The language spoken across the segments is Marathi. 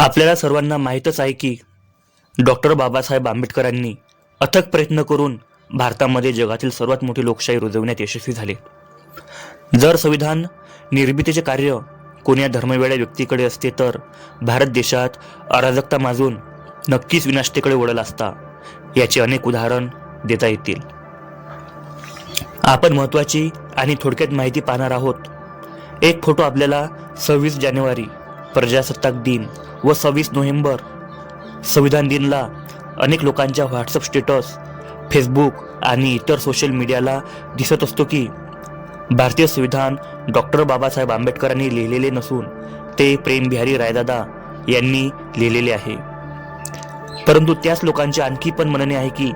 आपल्याला सर्वांना माहीतच आहे की डॉक्टर बाबासाहेब आंबेडकरांनी अथक प्रयत्न करून भारतामध्ये जगातील सर्वात मोठी लोकशाही रुजवण्यात यशस्वी झाले. जर संविधान निर्मितीचे कार्य कोण्या धर्मवेड्या व्यक्तीकडे असते तर भारत देशात अराजकता माजून नक्कीच विनाशतेकडे वळल असता याचे अनेक उदाहरण देता येतील. आपण महत्वाची आणि थोडक्यात माहिती पाहणार आहोत. एक फोटो आपल्याला सव्वीस जानेवारी प्रजासत्ताक दिन व सव्वीस नोव्हेंबर संविधान दिनला अनेक लोकांच्या व्हॉट्सअप स्टेटस फेसबुक आणि इतर सोशल मीडियाला दिसत असतो की भारतीय संविधान डॉक्टर बाबासाहेब आंबेडकरांनी लिहिलेले नसून ते प्रेम बिहारी रायदादा यांनी लिहिलेले आहे. परंतु त्याच लोकांचे आणखी पण म्हणणे आहे की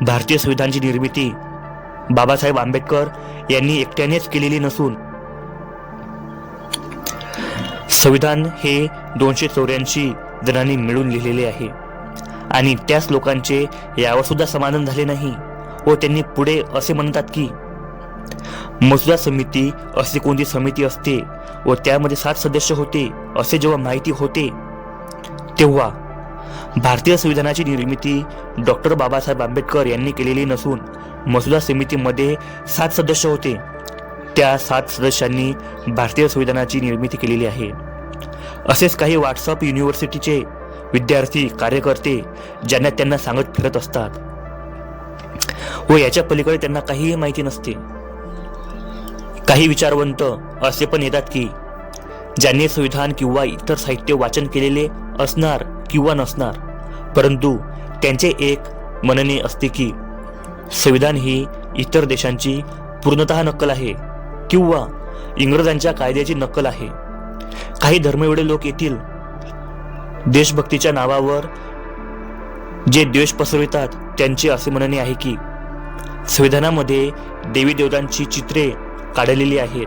भारतीय संविधानची निर्मिती बाबासाहेब आंबेडकर यांनी एकट्यानेच केलेली नसून संविधान हे दोनशे चौऱ्याऐंशी जणांनी मिळून लिहिलेले आहे. आणि त्याच लोकांचे यावर सुद्धा समाधान झाले नाही व त्यांनी पुढे असे म्हणतात की मसुदा समिती अशी कोणती समिती असते व त्यामध्ये सात सदस्य होते असे जेव्हा माहिती होते तेव्हा भारतीय संविधानाची निर्मिती डॉक्टर बाबासाहेब आंबेडकर यांनी केलेली नसून मसुदा समितीमध्ये सात सदस्य होते. त्या सात सदस्यांनी भारतीय संविधानाची निर्मिती केलेली आहे. असेच काही व्हॉट्सअप युनिव्हर्सिटीचे विद्यार्थी कार्यकर्ते ज्यांना त्यांना सांगत फिरत असतात. व याच्या पलीकडे त्यांना काहीही माहिती नसते. काही विचारवंत असे पण येतात की ज्यांनी संविधान किंवा इतर साहित्य वाचन केलेले असणार किंवा नसणार परंतु त्यांचे एक म्हणणे असते की संविधान ही इतर देशांची पूर्णतः नक्कल आहे किंवा इंग्रजांच्या कायद्याची नक्कल आहे. काही धर्मवेडे लोक येतील. देशभक्तीच्या नावावर जे द्वेष पसरवितात त्यांचे असे म्हणणे आहे की संविधानामध्ये देवी देवतांची चित्रे काढलेली आहेत.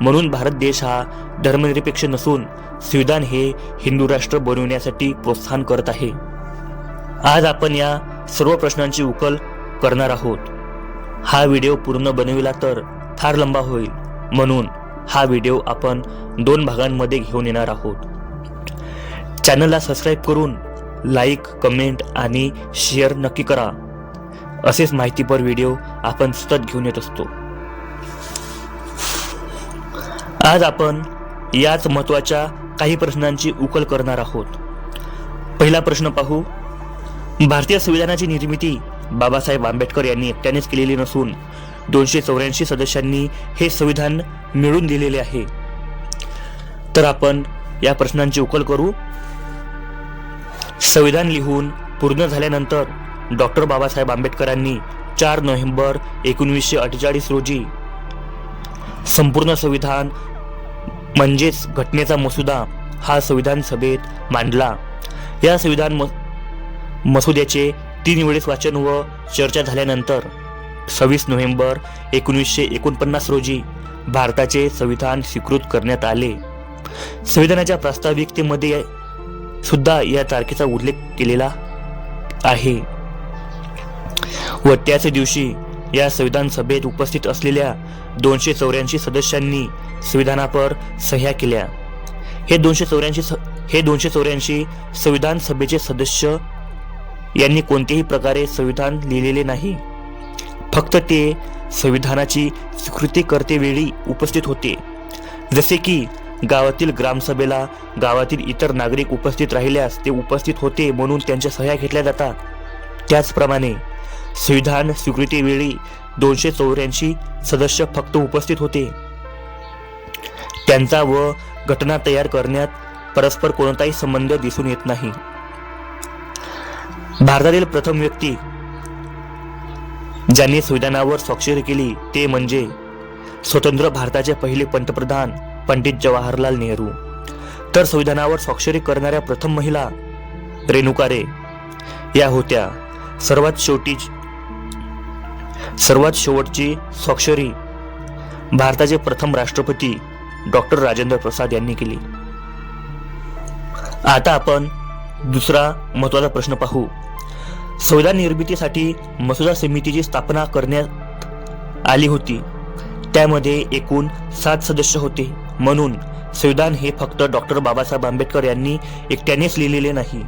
म्हणून भारत देश हा धर्मनिरपेक्ष नसून संविधान हे हिंदू राष्ट्र बनवण्यासाठी प्रोत्साहन करत आहे. आज आपण या सर्व प्रश्नांची उकल करणार आहोत. हा व्हिडिओ पूर्ण बनविला तर फार लंबा होईल. म्हणून हा व्हिडिओ आपण दोन भागांमध्ये घेऊन येणार आहोत. चॅनलला सबस्क्राईब करून लाईक कमेंट आणि शेअर नक्की करा. असेच माहितीपर व्हिडिओ आपण सतत घेऊन येत असतो. आज आपण याच महत्त्वाच्या काही प्रश्नांची उकल करणार आहोत. पहिला प्रश्न पाहू. भारतीय संविधानाची निर्मिती बाबासाहेब आंबेडकर यांनी एकट्यानेच केलेली नसून दोनशे चौऱ्याऐंशी सदस्यांनी हे संविधान मिळून दिलेले आहे. तर आपण या प्रश्नांची उकल करू. संविधान लिहून पूर्ण झाल्यानंतर डॉक्टर बाबासाहेब आंबेडकरांनी चार नोव्हेंबर एकोणीसशे अठ्ठेचाळीस रोजी संपूर्ण संविधान म्हणजेच घटनेचा मसुदा हा संविधान सभेत मांडला. या संविधान म मसुद्याचे तीन वेळेस वाचन व चर्चा झाल्यानंतर सव्वीस नोव्हेंबर एकोणीसशे एकोणपन्नास रोजी भारताचे संविधान स्वीकृत करण्यात आले. संविधानाच्या प्रास्ताविकतेमध्ये सुद्धा या तारखेचा उल्लेख केलेला आहे. व त्याच दिवशी या संविधान सभेत उपस्थित असलेल्या दोनशे चौऱ्याऐंशी सदस्यांनी संविधानापर सह्या केल्या. हे दोनशे चौऱ्याऐंशी हे दोनशे चौऱ्याऐंशी संविधान सभेचे सदस्य यांनी कोणत्याही प्रकारे संविधान लिहिलेले नाही. फक्त ते संविधानाची स्वीकृती करतेवेळी उपस्थित होते. जसे की गावातील ग्रामसभेला गावातील इतर नागरिक उपस्थित राहिल्यास ते उपस्थित होते म्हणून त्यांच्या सह्या घेतल्या जातात. त्याचप्रमाणे संविधान स्वीकृतीवेळी दोनशे चौऱ्याऐंशी सदस्य फक्त उपस्थित होते. त्यांचा व घटना तयार करण्यात परस्पर कोणताही संबंध दिसून येत नाही. भारतातील प्रथम व्यक्ती ज्यांनी संविधानावर स्वाक्षरी केली ते म्हणजे स्वतंत्र भारताचे पहिले पंतप्रधान पंडित जवाहरलाल नेहरू. तर संविधानावर स्वाक्षरी करणाऱ्या प्रथम महिला रेणुका रे या होत्या. सर्वात शेवटी सर्वात शेवटची स्वाक्षरी भारताचे प्रथम राष्ट्रपती डॉक्टर राजेंद्र प्रसाद यांनी केली. आता आपण दुसरा महत्त्वाचा प्रश्न पाहू. संविधान निर्मितीसाठी मसुदा समितीची स्थापना करण्यात आली होती. त्यामध्ये एकूण सात सदस्य होते. म्हणून संविधान हे फक्त डॉक्टर बाबासाहेब आंबेडकर यांनी एकट्यानेच लिहिलेले नाही.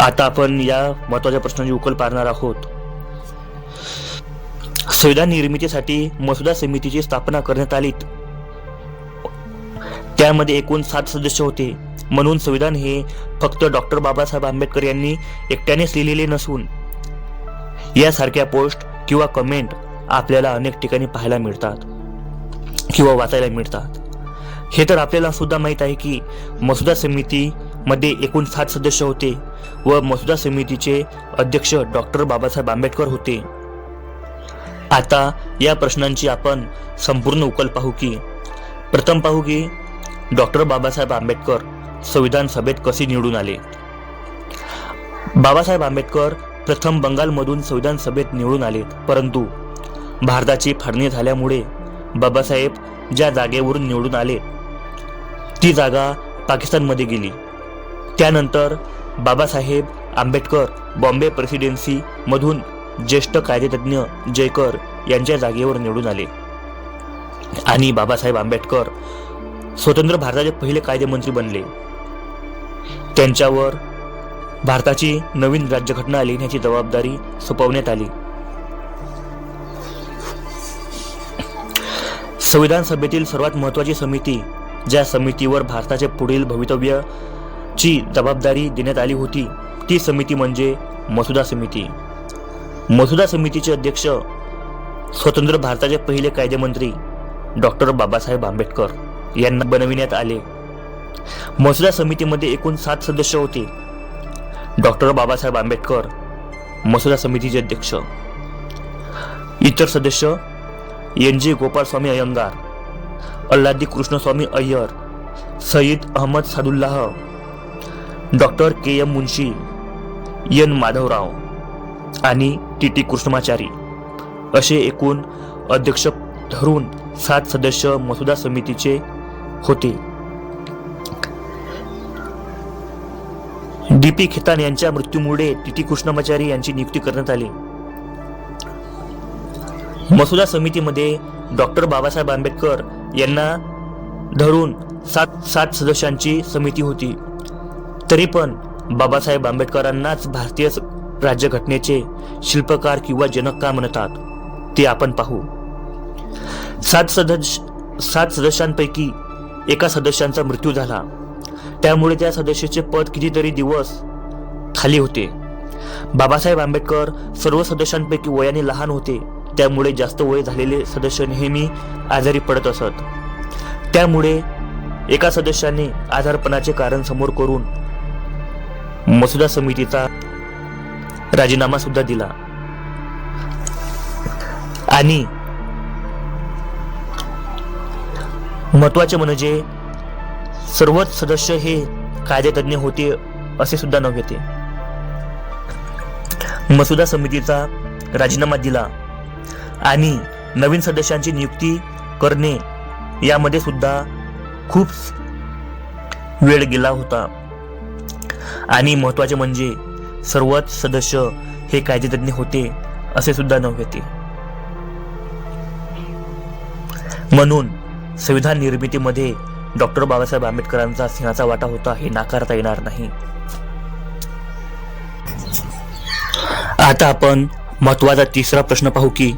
आता आपण या महत्त्वाच्या प्रश्नांची उकल पाहणार आहोत. संविधान निर्मितीसाठी मसुदा समितीची स्थापना करण्यात आली. त्यामध्ये एकूण सात सदस्य होते. म्हणून संविधान हे फक्त डॉक्टर बाबासाहेब आंबेडकर यांनी एकट्यानेच लिहिलेले नसून यासारख्या पोस्ट किंवा कमेंट आपल्याला अनेक ठिकाणी पाहायला मिळतात किंवा वाचायला मिळतात. हे तर आपल्याला सुद्धा माहीत आहे की मसुदा समितीमध्ये एकूण सात सदस्य होते व मसुदा समितीचे अध्यक्ष डॉक्टर बाबासाहेब आंबेडकर होते. आता या प्रश्नांची आपण संपूर्ण उकल पाहू की प्रथम पाहू की डॉक्टर बाबासाहेब आंबेडकर संविधान सभेत कसे निवडून आले? बाबासाहेब आंबेडकर प्रथम बंगालमधून संविधान सभेत निवडून आले परंतु भारताची फाळणी झाल्यामुळे बाबासाहेब ज्या जागेवरून निवडून आले ती जागा पाकिस्तानमध्ये गेली. त्यानंतर बाबासाहेब आंबेडकर बॉम्बे प्रेसिडेन्सीमधून ज्येष्ठ कायदेतज्ञ जयकर यांच्या जागेवर निवडून आले. आणि बाबासाहेब आंबेडकर स्वतंत्र भारताचे पहिले कायदेमंत्री बनले. त्यांच्यावर भारताची नवीन राज्यघटना लिहिण्याची जबाबदारी सोपवण्यात आली. संविधान सभेतील सर्वात महत्वाची समिती ज्या समितीवर भारताचे पुढील भवितव्याची जबाबदारी देण्यात आली होती ती समिती म्हणजे मसुदा समिती. मसुदा समितीचे अध्यक्ष स्वतंत्र भारताचे पहिले कायदेमंत्री डॉक्टर बाबासाहेब आंबेडकर यांना बनविण्यात आले. मसुदा समितीमध्ये एकूण सात सदस्य होते. डॉक्टर बाबासाहेब आंबेडकर मसुदा समितीचे अध्यक्ष. इतर सदस्य N G Gopalaswami Ayyangar Alladi Krishnaswami Iyer Saiyid Ahmad Saadullah doctor K M Munshi N Madhavrao आणि टी टी कृष्णमाचारी असे एकूण अध्यक्ष धरून सात सदस्य मसुदा समितीचे होते. डी पी खेतान यांच्या मृत्यूमुळे टी टी कृष्णमाचारी यांची नियुक्ती करण्यात आली. मसुदा समितीमध्ये डॉक्टर बाबासाहेब आंबेडकर यांना धरून सात सात सदस्यांची समिती होती. तरी पण बाबासाहेब आंबेडकरांनाच भारतीय राज्यघटनेचे शिल्पकार किंवा जनक का म्हणतात ते आपण पाहू. सात सदस्य सात सदस्यांपैकी एका सदस्यांचा मृत्यू झाला. त्यामुळे त्या सदस्याचे पद कितीतरी दिवस खाली होते. बाबासाहेब आंबेडकर सर्व सदस्यांपैकी वयाने लहान होते. त्यामुळे जास्त वय झालेले सदस्य नेहमी आजारी पडत असत. त्यामुळे एका सदस्याने आजारपणाचे कारण समोर करून मसुदा समितीचा राजीनामा सुद्धा दिला. आणि महत्त्वाचे म्हणजे सर्वच सदस्य हे कायदेतज्ञ होते असे सुद्धा नव्हे ते मसुदा समितीचा राजीनामा दिला आणि नवीन सदस्यांची नियुक्ती करणे यामध्ये सुद्धा खूप वेळ गेला होता. आणि महत्त्वाचे म्हणजे सर्वच सदस्य हे कायदेतज्ञ होते असे सुद्धा नव्हे ते म्हणून संविधान निर्मितीमध्ये डॉक्टर बाबासाहेब आंबेडकरांचा सिंहाचा वाटा होता हे नाकारता येणार नाही. आता आपण महत्त्वाचा तिसरा प्रश्न पाहू की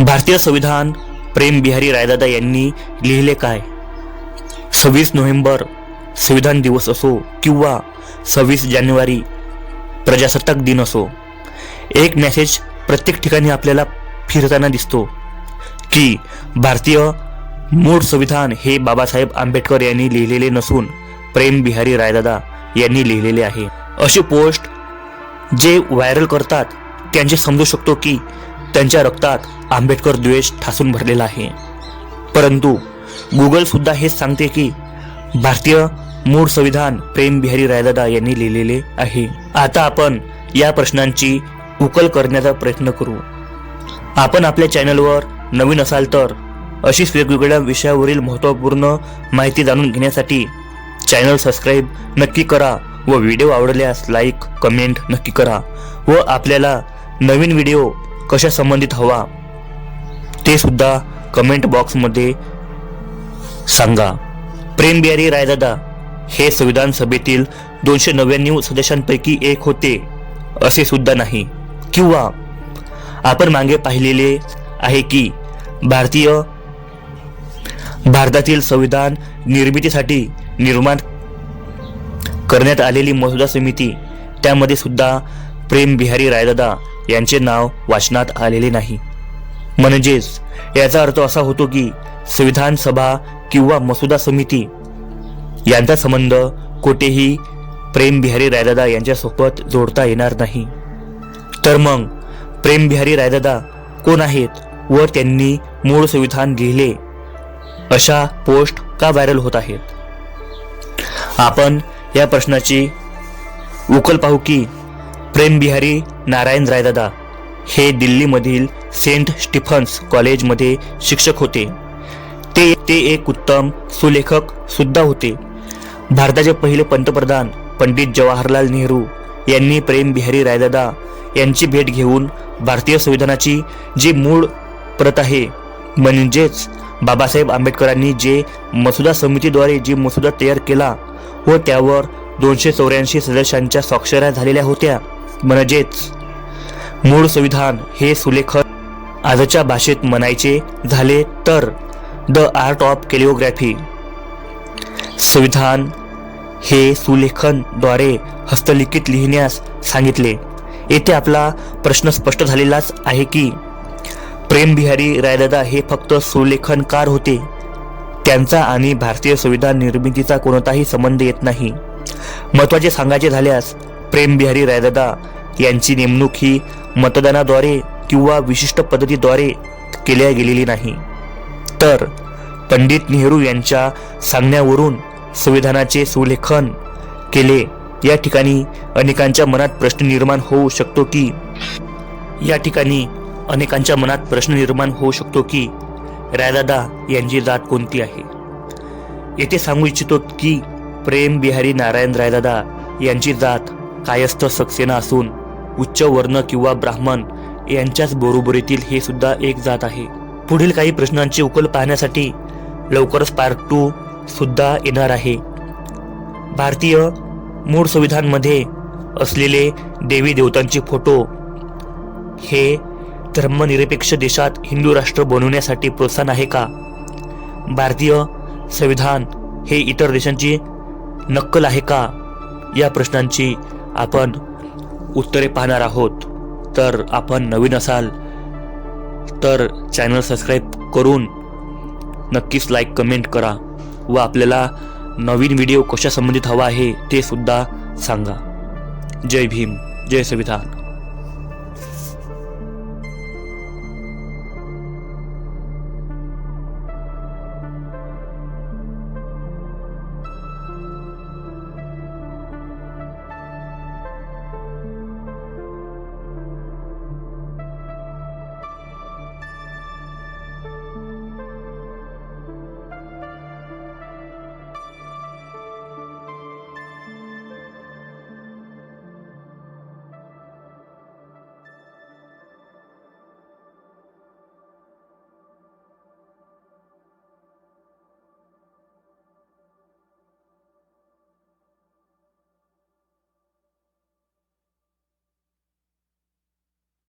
भारतीय संविधान प्रेम बिहारी रायदादा यांनी लिहिले काय? सव्वीस नोव्हेंबर संविधान दिवस असो किंवा सव्वीस जानेवारी प्रजासत्ताक दिन असो एक मेसेज प्रत्येक ठिकाणी आपल्याला फिरताना दिसतो की भारतीय मूळ संविधान हे बाबासाहेब आंबेडकर यांनी लिहिलेले नसून प्रेम बिहारी रायदादा यांनी लिहिलेले आहे. अशी पोस्ट जे व्हायरल करतात त्यांचे समजू शकतो की त्यांच्या रक्तात आंबेडकर द्वेष ठासून भरलेला आहे. परंतु गुगल सुद्धा हेच सांगते की भारतीय मूळ संविधान प्रेम बिहारी रायदादा यांनी लिहिलेले आहे. आता आपण या प्रश्नांची उकल करण्याचा प्रयत्न करू. आपण आपल्या चॅनलवर नवीन असाल तर अशीच वेगवेगळ्या विषयावरील महत्त्वपूर्ण माहिती जाणून घेण्यासाठी चॅनल सबस्क्राईब नक्की करा व व्हिडिओ आवडल्यास लाईक कमेंट नक्की करा व आपल्याला नवीन व्हिडिओ कशा संबंधित हवा ते सुद्धा कमेंट बॉक्समध्ये सांगा. प्रेम बिहारी रायदादा हे संविधान सभेतील दोनशे नव्याण्णव सदस्यांपैकी एक होते असे सुद्धा नाही. किंवा आपण मागे पाहिलेले आहे की भारतीय भारतातील संविधान निर्मितीसाठी निर्माण करण्यात आलेली मसुदा समिती त्यामध्ये सुद्धा प्रेम बिहारी रायदादा यांचे नाव वाचनात आलेले नाही. म्हणजेच याचा अर्थ असा होतो की संविधान सभा किंवा मसुदा समिती यांचा संबंध कोठेही प्रेम बिहारी रायदादा यांच्यासोबत जोडता येणार नाही. तर मग प्रेम बिहारी रायदादा कोण आहेत व त्यांनी मूळ संविधान लिहिले? अशा पोस्ट का व्हायरल होत आहेत? आपण या प्रश्नाची उकल पाहू की प्रेम बिहारी नारायण रायदादा हे दिल्लीमधील सेंट स्टीफन्स कॉलेजमध्ये शिक्षक होते. ते ते एक उत्तम सुलेखक सुद्धा होते. भारताचे पहिले पंतप्रधान पंडित जवाहरलाल नेहरू यांनी प्रेम बिहारी रायदादा यांची भेट घेऊन भारतीय संविधानाची जी मूळ प्रत आहे म्हणजेच बाबासाहेब आंबेडकरांनी जे मसुदा समितीद्वारे जी मसुदा तयार केला व त्यावर दोनशे चौऱ्याऐंशी सदस्यांच्या स्वाक्षऱ्या झालेल्या होत्या. म्हणजेच मूळ संविधान हे सुलेखन आजच्या भाषेत म्हणायचे झाले तर द आर्ट ऑफ केलिओग्राफी. संविधान हे सुलेखनद्वारे हस्तलिखित लिहिण्यास सांगितले. येथे आपला प्रश्न स्पष्ट झालेलाच आहे की प्रेमबिहारी रायदादा हे फक्त सुलेखनकार होते. त्यांचा आणि भारतीय संविधान निर्मितीचा कोणताही संबंध येत नाही. महत्त्वाचे सांगायचे झाल्यास प्रेमबिहारी रायदादा यांची नेमणूक ही मतदानाद्वारे किंवा विशिष्ट पद्धतीद्वारे केल्या गेलेली नाही. तर पंडित नेहरू यांच्या सांगण्यावरून संविधानाचे सुलेखन केले या ठिकाणी अनेकांच्या मनात प्रश्न निर्माण होऊ शकतो की या ठिकाणी अनेकांच्या मनात प्रश्न निर्माण होऊ शकतो की रायदादा यांची जात कोणती आहे? येथे सांगू इच्छितो की प्रेम बिहारी नारायण रायदादा यांची जात कायस्थ सक्सेना असून उच्च वर्ण किंवा ब्राह्मण यांच्याच बरोबरीतील हे सुद्धा एक जात आहे. पुढील काही प्रश्नांची उकल पाहण्यासाठी लवकरच पार्ट टू सुद्धा येणार आहे. भारतीय मूळ संविधानमध्ये असलेले देवी देवतांचे फोटो हे धर्मनिरपेक्ष देशात हिंदू राष्ट्र बनवण्यासाठी प्रोत्साहन आहे का? भारतीय संविधान हे इतर देशांची नक्कल आहे का? या प्रश्नांची आपण उत्तरे पाहणार आहोत. तर आपण नवीन असाल तर चॅनल सबस्क्राईब करून नक्कीच लाईक कमेंट करा व आपल्याला नवीन व्हिडिओ कशा संबंधित हवा आहे ते सुद्धा सांगा. जय भीम जय संविधान.